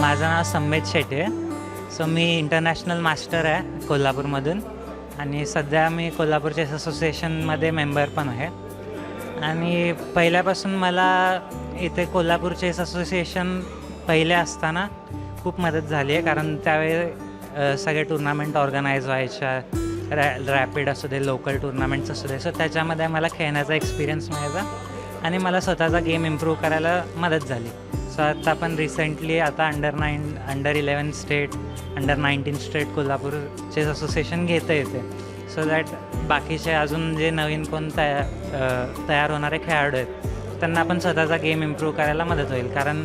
माझं नाव संमेत शेटे सो मी इंटरनॅशनल मास्टर आहे कोल्हापूरमधून. आणि सध्या मी कोल्हापूर चेस असोसिएशनमध्ये मेंबर पण आहे. आणि पहिल्यापासून मला इथे कोल्हापूर चेस असोसिएशन पहिले असताना खूप मदत झाली आहे. कारण त्यावेळी सगळे टुर्नामेंट ऑर्गनाईज व्हायच्या. रॅ रॅपिड असू दे लोकल टुर्नामेंट्स असू दे. सो त्याच्यामध्ये मला खेळण्याचा एक्सपिरियन्स मिळाला. आणि मला स्वतःचा गेम इम्प्रूव्ह करायला मदत झाली. सो आता पण रिसेंटली आता under nine under eleven state under nineteen state Kolhapur chess association घेतं येते. सो दॅट बाकीचे अजून जे नवीन कोण तया तयार होणारे खेळाडू आहेत त्यांना पण स्वतःचा गेम इम्प्रूव्ह करायला मदत होईल. कारण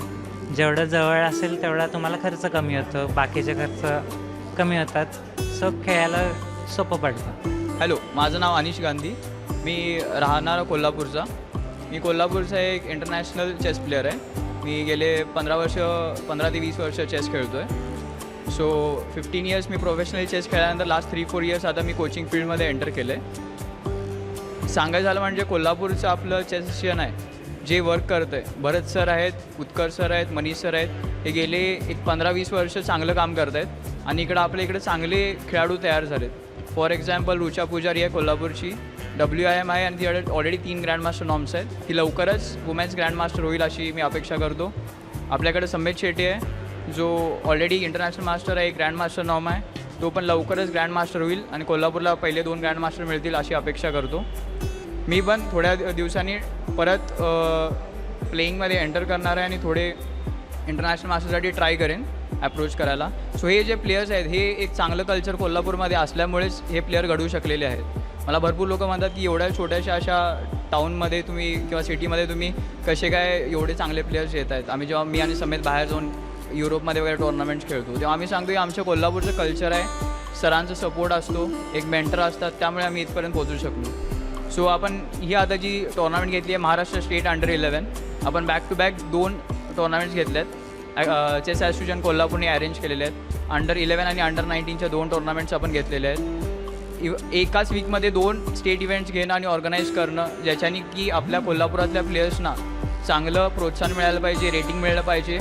जेवढं जवळ असेल तेवढा तुम्हाला खर्च कमी होतो बाकीचे खर्च कमी होतात. सो खेळायला सोपं पडतं. हॅलो माझं नाव अनिश गांधी. मी राहणारा कोल्हापूरचा. मी कोल्हापूरचा एक इंटरनॅशनल चेस प्लेअर आहे. मी गेले पंधरा वर्ष पंधरा ते वीस वर्ष चेस खेळतो आहे सो फिफ्टीन इयर्स मी प्रोफेशनल चेस खेळल्यानंतर लास्ट थ्री फोर इयर्स आता मी कोचिंग फील्डमध्ये एंटर केलं आहे सांगायचं झालं म्हणजे कोल्हापूरचं आपलं चेस आहे. जे वर्क करतं आहे भरत सर आहेत उत्कर्ष सर आहेत मनीष सर आहेत. हे गेले एक पंधरा वीस वर्ष चांगलं काम करत आहेत आणि इकडं आपल्या इकडे चांगले खेळाडू तयार झालेत. फॉर एक्झाम्पल रुचा पुजारी आहे कोल्हापूरची. डब्ल्यू आय एम आहे आणि तिकडे ऑलरेडी तीन ग्रँडमास्टर नॉम्स आहेत. ती लवकरच वुमेन्स ग्रँडमास्टर होईल अशी मी अपेक्षा करतो. आपल्याकडे संमेद शेट्टी आहे जो ऑलरेडी इंटरनॅशनल मास्टर आहे एक ग्रँडमास्टर नॉर्म आहे. तो पण लवकरच ग्रँडमास्टर होईल आणि कोल्हापूरला पहिले दोन ग्रँडमास्टर मिळतील अशी अपेक्षा करतो. मी पण थोड्या दिवसांनी परत प्लेईंगमध्ये एंटर करणार आहे आणि थोडे इंटरनॅशनल मास्टरसाठी ट्राय करेन ॲप्रोच करायला. सो हे जे प्लेयर्स आहेत हे एक चांगलं कल्चर कोल्हापूरमध्ये असल्यामुळेच हे प्लेयर घडवू शकलेले आहेत. मला भरपूर लोक म्हणतात की एवढ्या छोट्याशा अशा टाऊनमध्ये तुम्ही किंवा सिटीमध्ये तुम्ही कसे काय एवढे चांगले प्लेयर्स येत आहेत? आम्ही जेव्हा मी आणि समेत बाहेर जाऊन युरोपमध्ये वगैरे टोर्नामेंट्स खेळतो तेव्हा आम्ही सांगतो की आमच्या कोल्हापूरचं कल्चर आहे सरांचा सपोर्ट असतो एक मेंटर असतात त्यामुळे आम्ही इथपर्यंत पोहोचू शकलो. सो आपण ही आता जी टुर्नामेंट घेतली आहे महाराष्ट्र स्टेट अंडर इलेवन आपण बॅक टू बॅक दोन टुर्नामेंट्स घेतले आहेत चेस ॲसोसिएशन कोल्हापूरने अरेंज केलेले आहेत. अंडर इलेवन आणि अंडर नाईन्टीनच्या दोन टुर्नामेंट्स आपण घेतलेले आहेत. इव एकाच वीकमध्ये दोन स्टेट इव्हेंट्स घेणं आणि ऑर्गनाईज करणं ज्याच्याने की आपल्या कोल्हापुरातल्या प्लेयर्सना चांगलं प्रोत्साहन मिळालं पाहिजे रेटिंग मिळालं पाहिजे.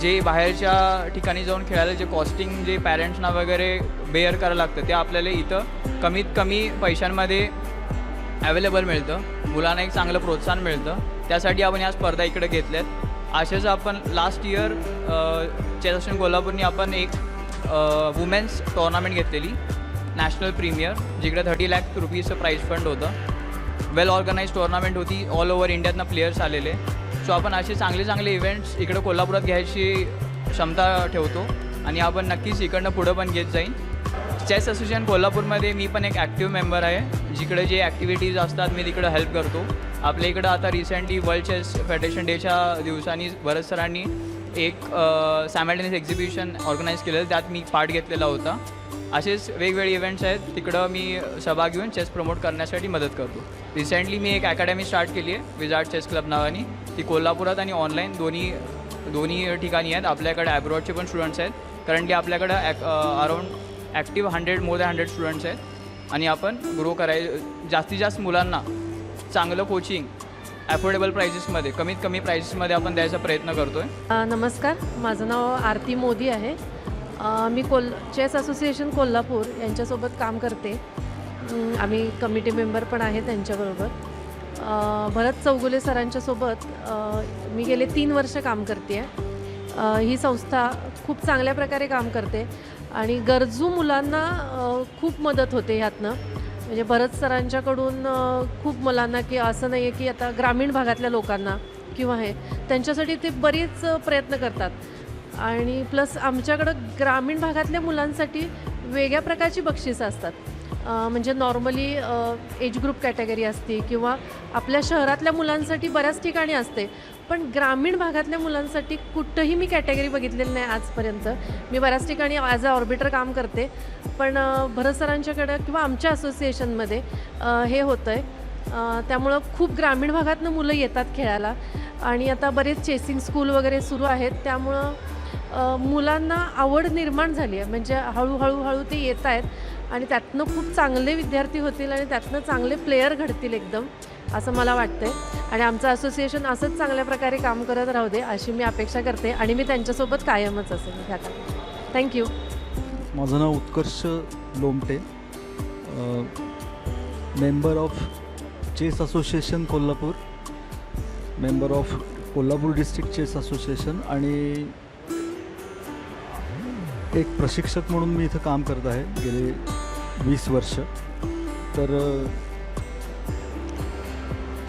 जे बाहेरच्या ठिकाणी जाऊन खेळायला जे कॉस्टिंग जे पॅरेंट्सना वगैरे बेअर करायला लागतं ते आपल्याला इथं कमीत कमी पैशांमध्ये अवेलेबल मिळतं. मुलांना एक चांगलं प्रोत्साहन मिळतं. त्यासाठी आपण या स्पर्धा इकडे घेतल्यात. असेच आपण लास्ट इयर चेस कोल्हापूरनी आपण एक वुमेन्स टोर्नामेंट घेतलेली. नॅशनल प्रीमियर जिकडे थर्टी लॅक रुपीजचं प्राईज फंड होतं. वेल ऑर्गनाईज टुर्नामेंट होती ऑल ओव्हर इंडियातनं प्लेयर्स आलेले. सो आपण असे चांगले चांगले इव्हेंट्स इकडे कोल्हापुरात घ्यायची क्षमता ठेवतो. आणि आपण नक्कीच इकडनं पुढं पण घेत जाईन. चेस असोसिएशन कोल्हापूरमध्ये मी पण एक ॲक्टिव्ह मेंबर आहे. जिकडे जे ॲक्टिव्हिटीज असतात मी तिकडं हेल्प करतो. आपल्या इकडं आता रिसेंटली वर्ल्ड चेस फेडरेशन डेच्या दिवसांनी भरत सरांनी एक सॅमॅल्टेनियस एक्झिबिशन ऑर्गनाईज केलेलं. त्यात मी पार्ट घेतलेला होता. असेच वेगवेगळे इव्हेंट्स आहेत. तिकडं मी सहभाग घेऊन चेस प्रमोट करण्यासाठी मदत करतो. रिसेंटली मी एक अकॅडमी स्टार्ट केली आहे विजार्ड चेस क्लब नावानी. ती कोल्हापुरात आणि ऑनलाईन दोन्ही दोन्ही ठिकाणी आहेत. आपल्याकडे ॲब्रॉडचे पण स्टुडंट्स आहेत. करंटली आपल्याकडं ॲक around active hundred more than hundred students आहेत. आणि आपण ग्रो कराय जास्तीत जास्त मुलांना चांगलं कोचिंग ॲफोर्डेबल प्राइजेसमध्ये कमीत कमी प्राइजेसमध्ये आपण द्यायचा प्रयत्न करतो आहे नमस्कार. माझं नाव आरती मोदी आहे. मी कोल चेस असोसिएशन कोल्हापूर यांच्यासोबत काम करते. आम्ही कमिटी मेंबर पण आहे त्यांच्याबरोबर. भरत चौगुले सरांच्यासोबत मी गेले तीन वर्ष काम करते आहे ही संस्था खूप चांगल्या प्रकारे काम करते आणि गरजू मुलांना खूप मदत होते ह्यातनं. म्हणजे भरत सरांच्याकडून खूप मुलांना की असं नाही आहे की आता ग्रामीण भागातल्या लोकांना किंवा हे त्यांच्यासाठी ते बरेच प्रयत्न करतात. आणि प्लस आमच्याकडं ग्रामीण भागातल्या मुलांसाठी वेगळ्या प्रकारची बक्षिसं असतात. म्हणजे नॉर्मली एज ग्रुप कॅटेगरी असते किंवा आपल्या शहरातल्या मुलांसाठी बऱ्याच ठिकाणी असते. पण ग्रामीण भागातल्या मुलांसाठी कुठंही मी कॅटेगरी बघितलेली नाही आजपर्यंत. मी बऱ्याच ठिकाणी ॲज अ ऑर्बिटर काम करते. पण भरत सरांच्याकडं किंवा आमच्या असोसिएशनमध्ये हे होतं आहे त्यामुळं खूप ग्रामीण भागातनं मुलं येतात खेळायला. आणि आता बरेच चेसिंग स्कूल वगैरे सुरू आहेत. त्यामुळं मुलांना आवड निर्माण झाली आहे. म्हणजे हळूहळू हळू ते येत आहेत आणि त्यातनं खूप चांगले विद्यार्थी होतील आणि त्यातनं चांगले प्लेयर घडतील एकदम असं मला वाटतंय. आणि आमचं असोसिएशन असंच चांगल्या प्रकारे काम करत राहू दे अशी मी अपेक्षा करते आणि मी त्यांच्यासोबत कायमच असेल. ह्या थँक्यू माझं नाव Utkarsh Lomte. Member of chess association Kolhapur. Member of Kolhapur district chess association आणि एक प्रशिक्षक म्हणून मी इथं काम करत आहे गेले वीस वर्ष. तर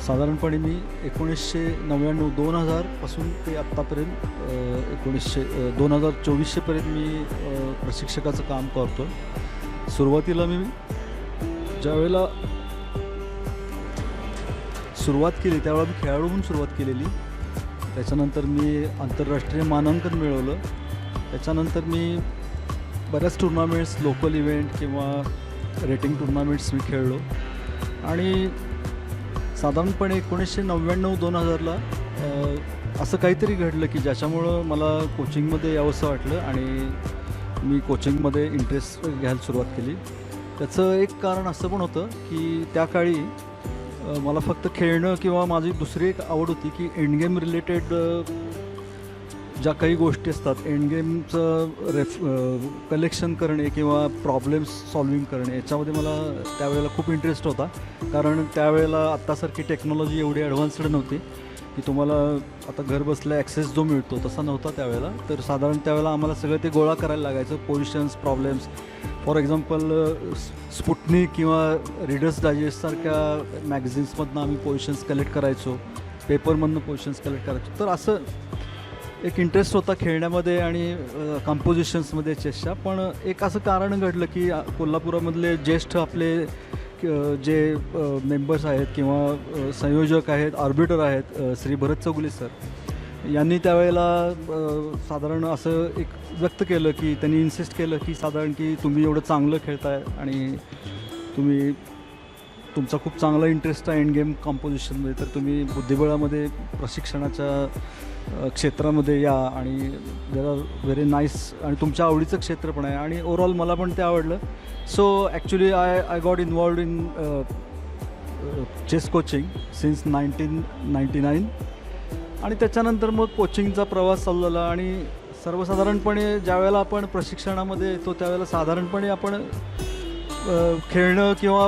साधारणपणे मी एकोणीसशे नव्याण्णव दोन हजारपासून ते आत्तापर्यंत एकोणीसशे दोन हजार चोवीसशेपर्यंत मी प्रशिक्षकाचं काम करतो सुरुवातीला मी ज्यावेळेला सुरुवात केली त्यावेळेला मी खेळाडू म्हणून सुरुवात केलेली. त्याच्यानंतर मी आंतरराष्ट्रीय मानांकन मिळवलं. त्याच्यानंतर मी बऱ्याच टुर्नामेंट्स लोकल इव्हेंट किंवा रेटिंग टुर्नामेंट्स मी खेळलो. आणि साधारणपणे एकोणीसशे नव्याण्णव दोन हजारला असं काहीतरी घडलं की ज्याच्यामुळं मला कोचिंगमध्ये यावंसं वाटलं आणि मी कोचिंगमध्ये इंटरेस्ट घ्यायला सुरुवात केली. त्याचं एक कारण असं पण होतं की त्या काळी मला फक्त खेळणं किंवा माझी दुसरी एक आवड होती की एंडगेम रिलेटेड ज्या काही गोष्टी असतात एंडगेमचं रेफ कलेक्शन करणे किंवा प्रॉब्लेम्स सॉल्विंग करणे याच्यामध्ये मला त्यावेळेला खूप इंटरेस्ट होता. कारण त्यावेळेला आत्तासारखी टेक्नॉलॉजी एवढी ॲडव्हान्स्ड नव्हती की तुम्हाला आता घर बसल्या ॲक्सेस जो मिळतो तसा नव्हता त्यावेळेला. तर साधारण त्यावेळेला आम्हाला सगळं ते गोळा करायला लागायचं positions problems for example Sputnik किंवा रिडर्स डायजेस्टसारख्या मॅगझिन्समधनं आम्ही पोझिशन्स कलेक्ट करायचो. पेपरमधनं पोझिशन्स कलेक्ट करायचो. तर असं एक इंटरेस्ट होता खेळण्यामध्ये आणि कंपोजिशन्समध्ये चेसच्या पण एक असं कारण घडलं की कोल्हापुरामधले ज्येष्ठ आपले जे मेंबर्स आहेत किंवा संयोजक आहेत ऑर्बिटर आहेत श्री भरत चौगुले सर यांनी त्यावेळेला साधारण असं एक व्यक्त केलं की त्यांनी इन्सिस्ट केलं की साधारण की तुम्ही एवढं चांगलं खेळताय आणि तुम्ही तुमचा खूप चांगला इंटरेस्ट आहे एंड गेम कॉम्पोजिशनमध्ये तर तुम्ही बुद्धिबळामध्ये प्रशिक्षणाच्या क्षेत्रामध्ये या आणि देर आर व्हेरी नाईस आणि तुमच्या आवडीचं क्षेत्र पण आहे. आणि ओवरऑल मला पण ते आवडलं. So actually I I got involved in chess coaching since nineteen ninety nine आणि त्याच्यानंतर मग कोचिंगचा प्रवास चालू झाला आणि सर्वसाधारणपणे ज्यावेळेला आपण प्रशिक्षणामध्ये येतो त्यावेळेला साधारणपणे आपण खेळणं किंवा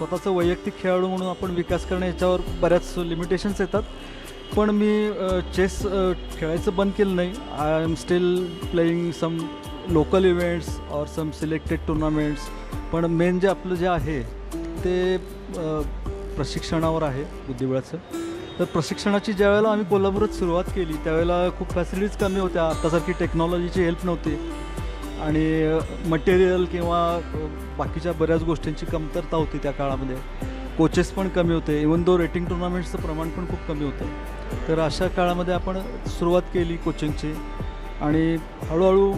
स्वतःचं वैयक्तिक खेळाडू म्हणून आपण विकास करणे याच्यावर बऱ्याच लिमिटेशन्स येतात. पण मी चेस खेळायचं बंद केलं नाही. I am still playing some local events or some selected tournaments पण मेन जे आपलं जे आहे ते प्रशिक्षणावर आहे बुद्धिबळाचं. तर प्रशिक्षणाची ज्यावेळेला आम्ही कोल्हापुरात सुरुवात केली त्यावेळेला खूप फॅसिलिटीज कमी होत्या. आत्तासारखी टेक्नॉलॉजीची हेल्प नव्हती. आणि मटेरियल किंवा बाकीच्या बऱ्याच गोष्टींची कमतरता होती त्या काळामध्ये. कोचेस पण कमी होते. इवन दो रेटिंग टुर्नामेंट्सचं प्रमाण पण खूप कमी होतं. तर अशा काळामध्ये आपण सुरुवात केली कोचिंगची आणि हळूहळू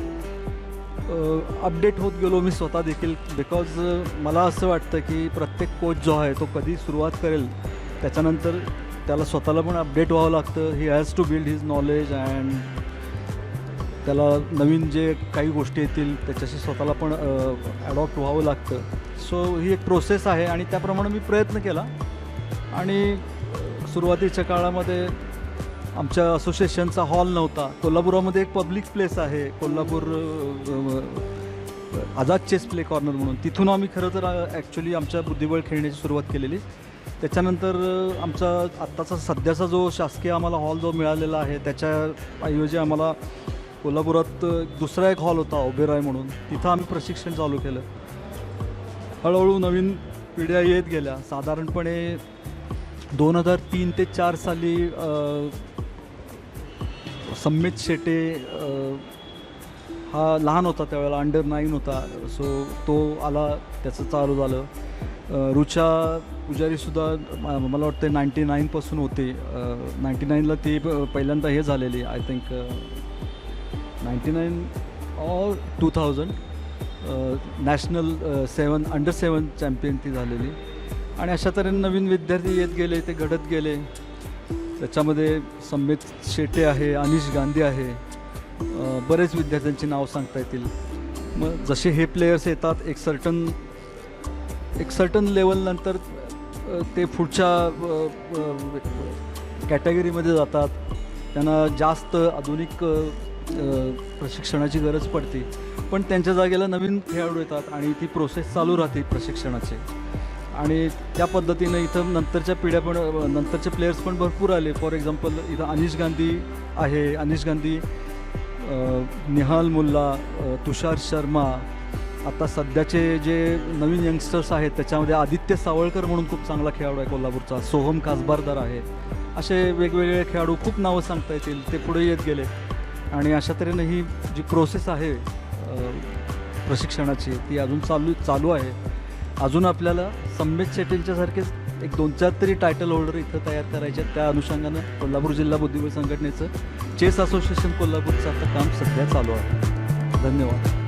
अपडेट होत गेलो मी स्वतः देखील. बिकॉज मला असं वाटतं की प्रत्येक कोच जो आहे तो कधी सुरुवात करेल त्याच्यानंतर त्याला स्वतःला पण अपडेट व्हावं लागतं. He has to build his knowledge and त्याला नवीन जे काही गोष्टी येतील त्याच्याशी स्वतःला पण ॲडॉप्ट व्हावं लागतं. सो ही एक प्रोसेस आहे आणि त्याप्रमाणे मी प्रयत्न केला. आणि सुरुवातीच्या काळामध्ये आमच्या असोसिएशनचा हॉल नव्हता. कोल्हापुरामध्ये एक पब्लिक प्लेस आहे. Kolhapur Azad chess play corner म्हणून. तिथून आम्ही खरं तर ॲक्च्युली आमच्या बुद्धिबळ खेळण्याची सुरुवात केलेली. त्याच्यानंतर आमचा आत्ताचा सध्याचा जो शासकीय आम्हाला हॉल जो मिळालेला आहे त्याच्या ऐवजी आम्हाला कोल्हापुरात दुसरा एक हॉल होता ओबेराय म्हणून. तिथं आम्ही प्रशिक्षण चालू केलं. हळूहळू नवीन पिढ्या येत गेल्या. साधारणपणे दोन हजार तीन ते चार साली अ, शेटे हा लहान होता त्यावेळेला अंडर नाईन होता. सो तो आला त्याचं चालू झालं. रुचा पुजारीसुद्धा मला वाटतं नाईन्टी नाईनपासून होते. नाईन्टी नाईनला ती प- पहिल्यांदा हे झालेली I think ninety nine or two thousand national seven under seven champion ती झालेली. आणि अशा तऱ्हेने नवीन विद्यार्थी येत गेले ते घडत गेले. त्याच्यामध्ये संबित शेटे आहे अनिश गांधी आहे. बरेच विद्यार्थ्यांची नाव सांगता येतील. मग जसे हे प्लेयर्स येतात एक सर्टन एक सर्टन लेवलनंतर ते पुढच्या कॅटेगरीमध्ये जातात. त्यांना जास्त आधुनिक प्रशिक्षणाची गरज पडते. पण त्यांच्या जागेला नवीन खेळाडू येतात आणि ती प्रोसेस चालू राहते प्रशिक्षणाची. आणि त्या पद्धतीनं इथं नंतरच्या पिढ्या पण नंतरचे प्लेयर्स पण भरपूर आले. फॉर एक्झाम्पल इथं अनिश गांधी आहे. अनिश गांधी निहाल मुल्ला तुषार शर्मा आता सध्याचे जे नवीन यंगस्टर्स आहेत त्याच्यामध्ये आदित्य सावळकर म्हणून खूप चांगला खेळाडू आहे कोल्हापूरचा. सोहम खासबारदार आहे. असे वेगवेगळे खेळाडू खूप नावं सांगता येतील ते पुढे येत गेले. आणि अशा तऱ्हेनं ही जी प्रोसेस आहे प्रशिक्षणाची ती अजून चालू चालू आहे. अजून आपल्याला सम्यक शेट्टींच्यासारखेच एक दोन चार तरी टायटल होल्डर इथं तयार करायचे आहेत. त्या अनुषंगानं कोल्हापूर जिल्हा बुद्धिबळ संघटनेचं चेस असोसिएशन कोल्हापूरचं आता काम सध्या चालू आहे. धन्यवाद.